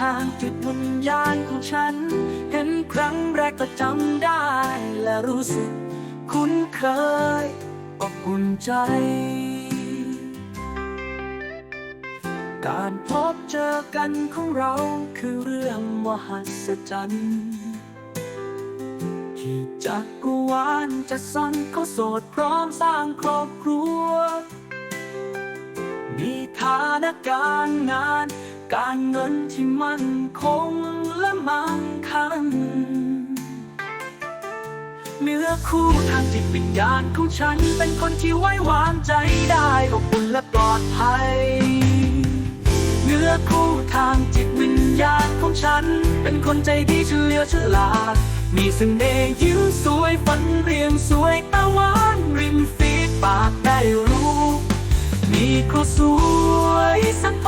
ทางจิตวิญญาณของฉัน เห็นครั้งแรกก็จำได้ และรู้สึกคุ้นเคยอบอุ่นใจ การพบเจอกันของเราคือเรื่องมหัศจรรย์ที่จักรวาลจะสร้างเขาโสดพร้อมสร้างครอบครัว มีฐานะการงาน การเงินที่มั่นคงและมั่งคั่งเนื้อคู่ทางจิตวิญญาณของฉัน เป็นคนที่ไว้วางใจได้อบอุ่นและปลอดภัย เนื้อคู่ทางจิตวิญญาณของฉัน เป็นคนใจดีเฉลียวฉลาด มีเสน่ห์ยิ้มสวยฟันเรียงสวยตาหวานริมฝีปากได้รู้ มีครัวสวยสัน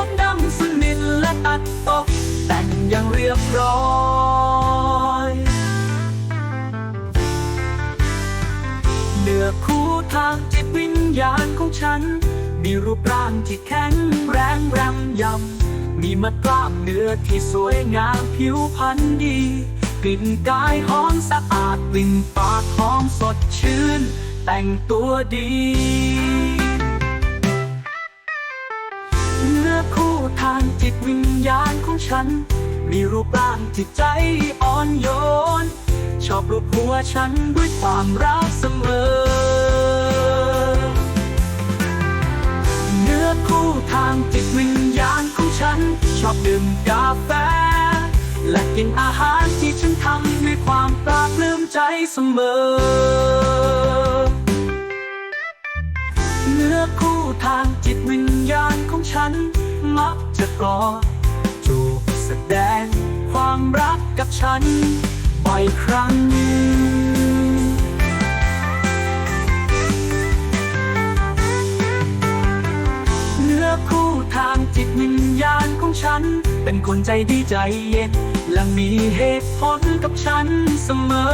เนื้อคู่ทางจิตวิญญาณของฉัน มีรูปร่างที่แข็งแรงแรำยำ มีมัดกล้ามเนื้อที่สวยงามผิวพรรณดี กลิ่นกายหอมสะอาดกลิ่นปากหอมสดชื่น แต่งตัวดีเนื้อคู่ทางจิตวิญญาณของฉัน มีรูปร่างที่ใจอ่อนโยน ชอบรูปหัวฉันด้วยความรักเสมอ เนื้อคู่ทางจิตวิญญาณของฉัน ชอบดื่มกาแฟ และกินอาหารที่ฉันทำด้วยความปลาปลื้มใจเสมอ เนื้อคู่ทางจิตวิญญาณของฉัน มักจะกอจูบแสดงความรักกับฉัน อยครั้ง เนื้อคู่ทางจิตวิญญาณของฉัน เป็นคนใจดีใจเย็นและมีเหตุผลกับฉันเสมอ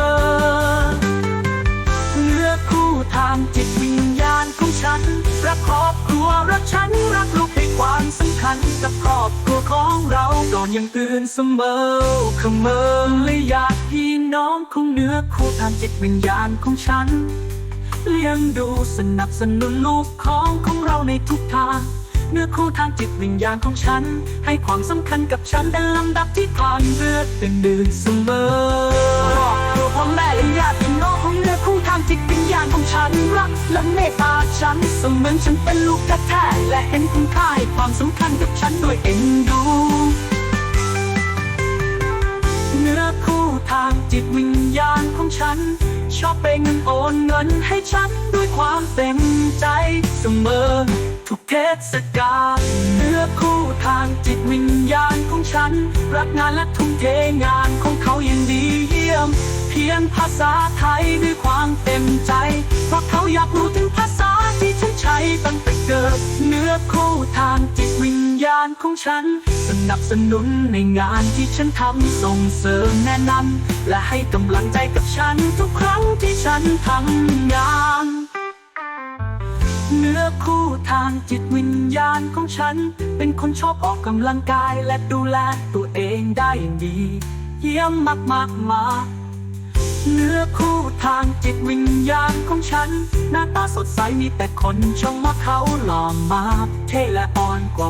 เนื้อคู่ทางจิตวิญญาณของฉันรักครอบครัวรักฉันรักลูกให้ความสำคัญกับครอบครัวของเราก่อนยังอื่นเสมอเขมอและอยากพี่ น้องของเนื้อคู่ทางจิตวิญญาณของฉัน เลี้ยงดูสนับสนุนลูกของของเราในทุกทางเนื้อคู่ทางจิตวิญญาณของฉัน ให้ความสำคัญกับฉันเป็นลำดับที่ผ่านเรื่อเป็นเดือนเสมอครอบครัวพ่อแม่และญาติพี่น้องของเนื้อคู่ทางจิตวิญญาณของฉันรักและเมตตาฉันเสมือนฉันเป็นลูกแท้ๆและเห็นคุณค่าให้ความสำคัญ อบเป็นเงินโอนเงินให้ฉันด้วยความเต็มใจเสมอ ทุกเทศกาลเนื้อคู่ทางจิตวิญญาณของฉัน รักงานและทุ่มเทงานของเขาอย่างดีเยี่ยม เพียงภาษาไทยด้วยความเต็มใจ เพราะเขาอยากรู้ถึงภาษาที่ฉันใช้ตั้งแต่เกิดเนื้อคู่ทางจิตวิญญาณของฉันสนับสนุนในงานที่ฉันทำส่งเสริมแนะนำและให้กำลังใจกับฉันทุกครั้ง ที่ฉันทำงานเนื้อคู่ทางจิตวิญญาณของฉัน เป็นคนชอบออกกำลังกายและดูแลตัวเองได้อย่างดี เยี่ยมมากมากมาเนื้อคู่ทางจิตวิญญาณของฉัน หน้าตาสดใสมีแต่คนชมว่าเขาหล่อมากเท่และอ่อนกว่า